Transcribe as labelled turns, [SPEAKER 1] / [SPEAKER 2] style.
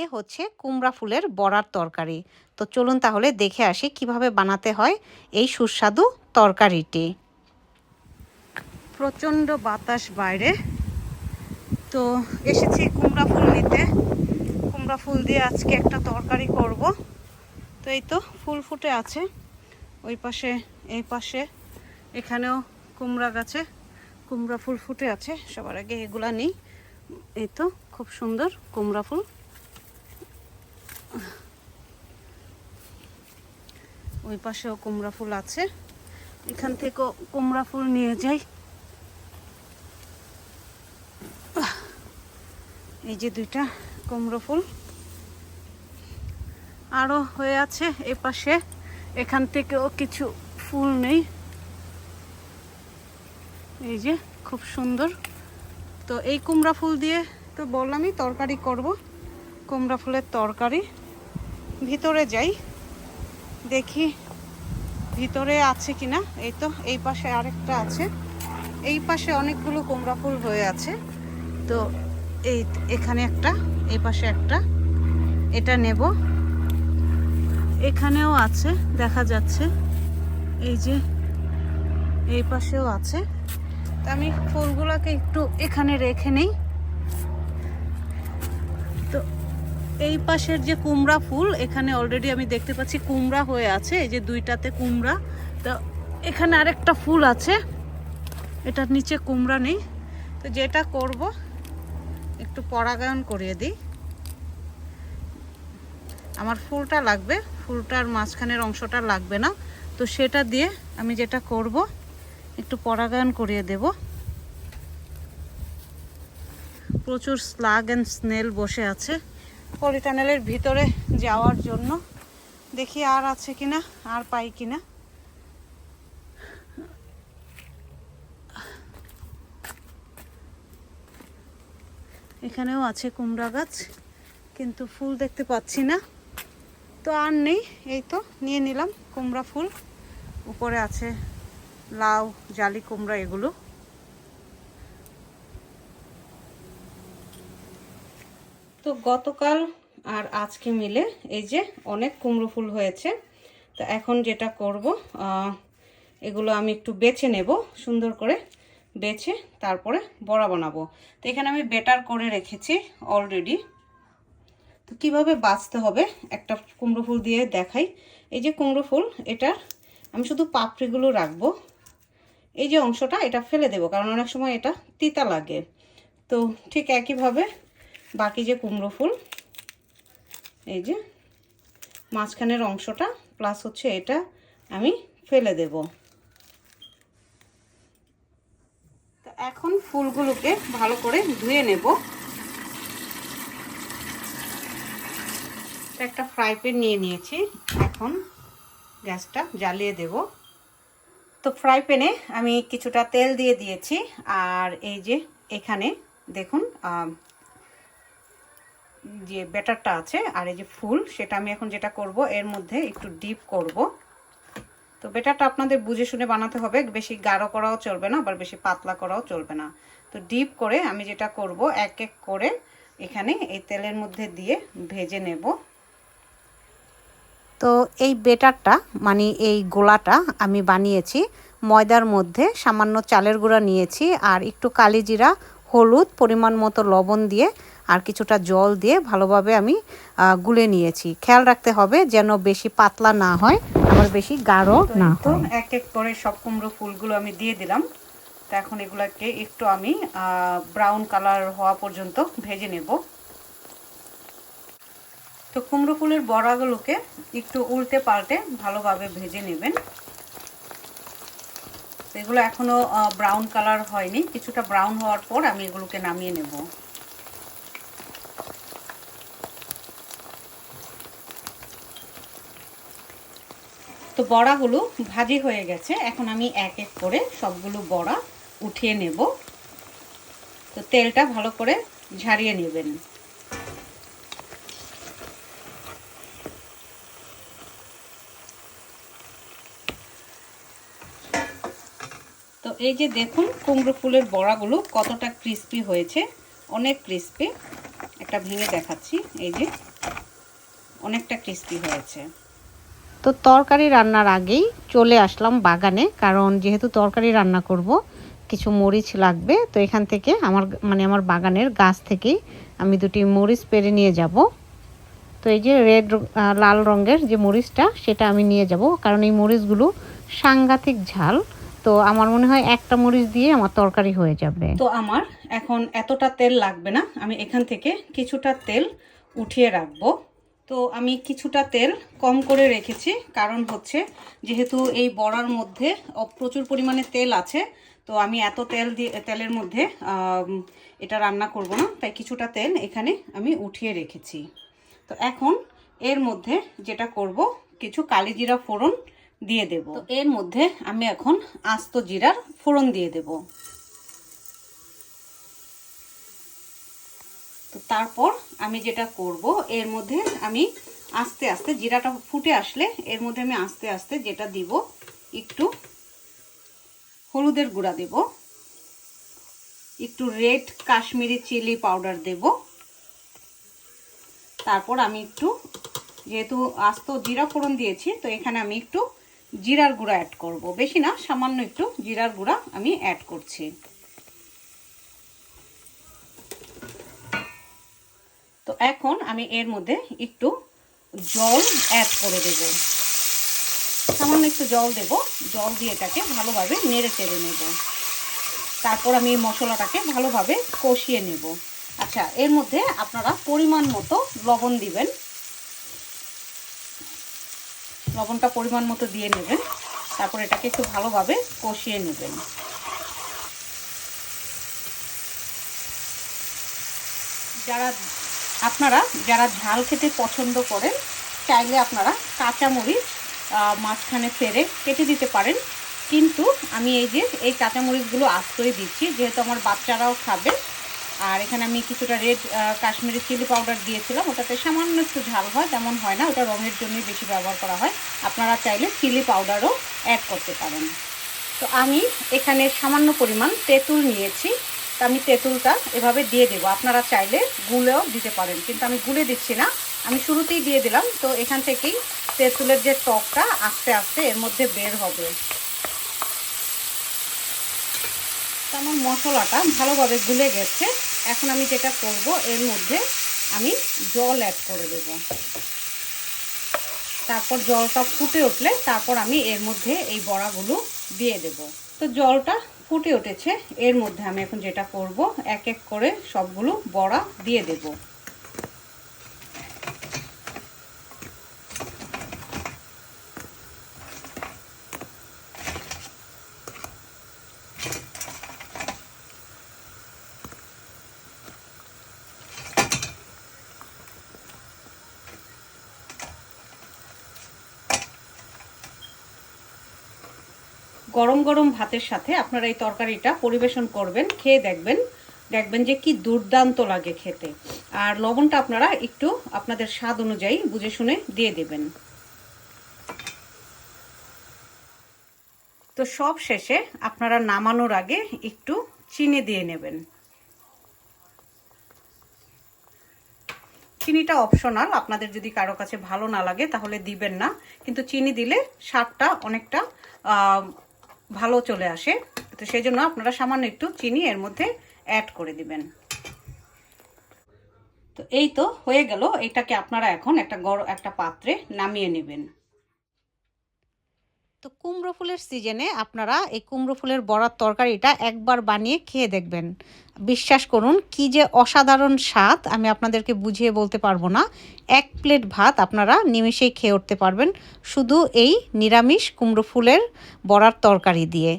[SPEAKER 1] এ হচ্ছে কুমড়া ফুলের বড়ার তরকারি। তো চলুন তাহলে দেখে আসি কীভাবে বানাতে হয় এই সুস্বাদু তরকারিটি। প্রচণ্ড বাতাস বাইরে। তো এসেছি কুমড়া ফুল নিতে। কুমড়া ফুল দিয়ে আজকে একটা তরকারি করব। তো এই তো ফুল ফুটে আছে। ওই পাশে, এই পাশে, এখানেও কুমড়া গাছে কুমড়া ফুল ফুটে আছে। সবার আগে এগুলা নেই। এই তো খুব সুন্দর কুমড়া ফুল। ওই পাশেও কুমড়া ফুল আছে। এখান থেকেও কুমড়া ফুল নিয়ে যাই। এই যে দুইটা কুমড়ো ফুল। আরও হয়ে আছে এ পাশে। এখান থেকেও কিছু ফুল নেই। এই যে খুব সুন্দর। তো এই কুমড়া ফুল দিয়ে তো বললামই তরকারি করব। কুমড়া ফুলের তরকারি। ভিতরে যাই। দেখি ভিতরে আছে কিনা। এই তো, এই পাশে আরেকটা আছে। এই পাশে অনেকগুলো কুমড়া ফুল হয়ে আছে। তো এই এখানে একটা, এই পাশে একটা। এটা নেব। এখানেও আছে, দেখা যাচ্ছে। এই যে, এই পাশেও আছে। তা আমি ফুলগুলোকে একটু এখানে রেখে নেই তো এই পাশের যে কুমড়া ফুল, এখানে অলরেডি আমি দেখতে পাচ্ছি কুমড়া হয়ে আছে, এই যে দুইটাতে কুমড়া। তো এখানে আরেকটা ফুল আছে, এটার নিচে কুমড়া নেই। তো যেটা করব, একটু পরাগায়ন করিয়ে দিই। আমার ফুলটা লাগবে, ফুলটার মাঝখানের অংশটা লাগবে না। তো সেটা দিয়ে আমি যেটা করব, একটু পরাগায়ন করিয়ে দেব। প্রচুর স্লাগ অ্যান্ড স্নেল বসে আছে। পলিটানেলের ভিতরে যাওয়ার জন্য। দেখি আর আছে কিনা, আর পাই কিনা। এখানেও আছে কুমড়া গাছ, কিন্তু ফুল দেখতে পাচ্ছি না। তো আর নেই, এই তো নিয়ে নিলাম কুমড়া ফুল। উপরে আছে লাউ, জালি কুমড়া, এগুলো। তো গতকাল আর আজকে মিলে এই যে অনেক কুমড়ো ফুল হয়েছে। তো এখন যেটা করব এগুলো আমি একটু বেছে নেব, সুন্দর করে বেছে তারপরে বড়া বানাবো। তো এখানে আমি বেটার করে রেখেছি অলরেডি তো কীভাবে বাঁচতে হবে একটা কুমড়ো ফুল দিয়ে দেখাই। এই যে কুমড়ো ফুল, এটার আমি শুধু পাপড়িগুলো রাখব। এই যে অংশটা, এটা ফেলে দেব, কারণ অনেক সময় এটা তিতা লাগে। তো ঠিক একইভাবে বাকি যে কুমড়ো ফুল, এই যে মাঝখানের অংশটা প্লাস হচ্ছে এটা আমি ফেলে দেব। তো এখন ফুলগুলোকে ভালো করে ধুয়ে নেব। একটা ফ্রাই প্যান নিয়ে নিয়েছি, এখন গ্যাসটা জ্বালিয়ে দেব। তো ফ্রাই প্যানে আমি কিছুটা তেল দিয়ে দিয়েছি, আর এই যে এখানে দেখুন যে ব্যাটারটা আছে আর এই যে ফুল, সেটা আমি এখন যেটা করব, এর মধ্যে একটু ডিপ করব। তো ব্যাটারটা আপনাদের বুঝে শুনে বানাতে হবে, বেশি গাঢ় করাও চলবে না, আবার বেশি পাতলা করাও চলবে না। তো ডিপ করে আমি যেটা করব, এক এক করে এখানে এই তেলের মধ্যে দিয়ে ভেজে নেব। তো এই বেটারটা মানে এই গোলাটা আমি বানিয়েছি, ময়দার মধ্যে সামান্য চালের গুঁড়া নিয়েছি, আর একটু কালিজিরা, হলুদ, পরিমাণ মতো লবণ দিয়ে আর কিছুটা জল দিয়ে ভালোভাবে আমি গুলে নিয়েছি। খেয়াল রাখতে হবে যেন বেশি পাতলা না হয় আবার বেশি গাঢ় না তো এক এক করে সব কুমড়ো ফুলগুলো আমি দিয়ে দিলাম। তো এখন এগুলোকে একটু আমি ব্রাউন কালার হওয়া পর্যন্ত ভেজে নেব। তো কুমড়ো ফুলের বড়াগুলোকে একটু উল্টে পাল্টে ভালোভাবে ভেজে নেবেন। এগুলো এখনও ব্রাউন কালার হয়নি। কিছুটা ব্রাউন হওয়ার পর আমি এগুলোকে নামিয়ে নেব। তো বড়াগুলো ভাজি হয়ে গেছে। এখন আমি এক এক করে সবগুলো বড়া উঠিয়ে নেব। তো তেলটা ভালো করে ঝারিয়ে নেবেন। তো এই যে দেখুন কুমড়ো ফুলের বড়াগুলো কতটা ক্রিস্পি হয়েছে। অনেক ক্রিস্পি একটা ভেঙে দেখাচ্ছি। এই যে অনেকটা ক্রিস্পি হয়েছে।
[SPEAKER 2] তো তরকারি রান্নার আগেই চলে আসলাম বাগানে, কারণ যেহেতু তরকারি রান্না করব, কিছু মরিচ লাগবে, তো এখান থেকে আমার মানে আমার বাগানের গাছ থেকেই আমি দুটি মরিচ পেরে নিয়ে যাব। তো এই যে রেড লাল রঙের যে মরিচটা, সেটা আমি নিয়ে যাব, কারণ এই মরিচগুলো সাংঘাতিক ঝাল, তো আমার মনে হয় একটা মরিচ দিয়ে আমার তরকারি হয়ে যাবে।
[SPEAKER 1] তো আমার এখন এতটা তেল লাগবে না, আমি এখান থেকে কিছুটা তেল উঠিয়ে রাখব। তো আমি কিছুটা তেল কম করে রেখেছি। কারণ হচ্ছে, যেহেতু এই বড়ার মধ্যে প্রচুর পরিমাণে তেল আছে, তো আমি এত তেল দিয়ে তেলের মধ্যে এটা রান্না করব না। তাই কিছুটা তেল এখানে আমি উঠিয়ে রেখেছি। তো এখন এর মধ্যে যেটা করব, কিছু কালি জিরা ফোড়ন দিয়ে দেব। এর মধ্যে আমি এখন আস্ত জিরার ফোড়ন দিয়ে দেব। তো তারপর আমি যেটা করব, এর মধ্যে আমি আস্তে আস্তে জিরাটা ফুটে আসলে এর মধ্যে আমি আস্তে আস্তে যেটা দিব, একটু হলুদের গুঁড়া দেব, একটু রেড কাশ্মীরি চিলি পাউডার দেব, তারপর আমি একটু যেহেতু আস্ত জিরা ফোড়ন দিয়েছি, তো এখানে আমি একটু জিরার গুঁড়া অ্যাড করব। বেশি না, সামান্য একটু জিরার গুঁড়া আমি অ্যাড করছি। তো এখন আমি এর মধ্যে একটু জল অ্যাড করে দেব। সামান্য একটু জল দেব। জল দিয়ে এটাকে ভালোভাবে নেড়ে চেড়ে নেব। তারপর আমি মশলাটাকে ভালোভাবে কষিয়ে নেব। আচ্ছা এর মধ্যে আপনারা পরিমাণ মতো লবণ দিবেন। লবণটা পরিমাণ মতো দিয়ে নেবেন। তারপর এটাকে একটু ভালোভাবে কষিয়ে নেবেন। যারা আপনারা যারা ঝাল খেতে পছন্দ করেন, চাইলে আপনারা কাঁচামরিচ মাঝখানে ফেরে কেটে দিতে পারেন। কিন্তু আমি এই যে, এই কাঁচামরিচগুলো আস্তই দিচ্ছি, যেহেতু আমার বাচ্চারাও খাবে। আর এখানে আমি কিছুটা রেড কাশ্মীরি চিলি পাউডার দিয়েছিলাম। ওটাতে সামান্য একটু ঝাল হয়, তেমন হয় না, ওটা রঙের জন্যই বেশি ব্যবহার করা হয়। আপনারা চাইলে চিলি পাউডারও অ্যাড করতে পারেন। তো আমি এখানে সামান্য পরিমাণ তেঁতুল নিয়েছি। তো আমি তেঁতুলটা এভাবে দিয়ে দেবো। আপনারা চাইলে গুলেও দিতে পারেন, কিন্তু আমি গুলে দিচ্ছি না। আমি শুরুতেই দিয়ে দিলাম, তো এখান থেকেই তেঁতুলের যে টকটা আস্তে আস্তে এর মধ্যে বের হবে। আমার মশলাটা ভালোভাবে গুলে গেছে। এখন আমি যেটা করব, এর মধ্যে আমি জল অ্যাড করে দেব। তারপর জলটা ফুটে উঠলে তারপর আমি এর মধ্যে এই বড়াগুলো দিয়ে দেব। তো জলটা ফুটে উঠেছে। এর মধ্যে আমি এখন যেটা করব, এক এক করে সবগুলো বড়া দিয়ে দেব। গরম গরম ভাতের সাথে আপনারা এই তরকারিটা পরিবেশন করবেন, খেয়ে দেখবেন। দেখবেন যে কি দুর্দান্ত লাগে খেতে। আর লবণটা আপনারা একটু আপনাদের স্বাদ অনুযায়ী বুঝে শুনে দিয়ে দেবেন। তো সব শেষে আপনারা নামানোর আগে একটু চিনি দিয়ে নেবেন। চিনিটা অপশনাল, আপনাদের যদি কারও কাছে ভালো না লাগে তাহলে দিবেন না। কিন্তু চিনি দিলে স্বাদটা অনেকটা ভালো চলে আসে। তো সেই জন্য আপনারা সামান্য একটু চিনি এর মধ্যে অ্যাড করে দিবেন। তো এই তো হয়ে গেল। এটাকে আপনারা এখন একটা গরম একটা পাত্রে নামিয়ে নেবেন।
[SPEAKER 2] তো কুমড়ো ফুলের সিজনে আপনারা এই কুমড়ো ফুলের বড়ার তরকারিটা একবার বানিয়ে খেয়ে দেখবেন। বিশ্বাস করুন, কি যে অসাধারণ স্বাদ আমি আপনাদেরকে বুঝিয়ে বলতে পারব না। এক প্লেট ভাত আপনারা নিমেষেই খেয়ে উঠতে পারবেন শুধু এই নিরামিষ কুমড়ো ফুলের বড়ার তরকারি দিয়ে।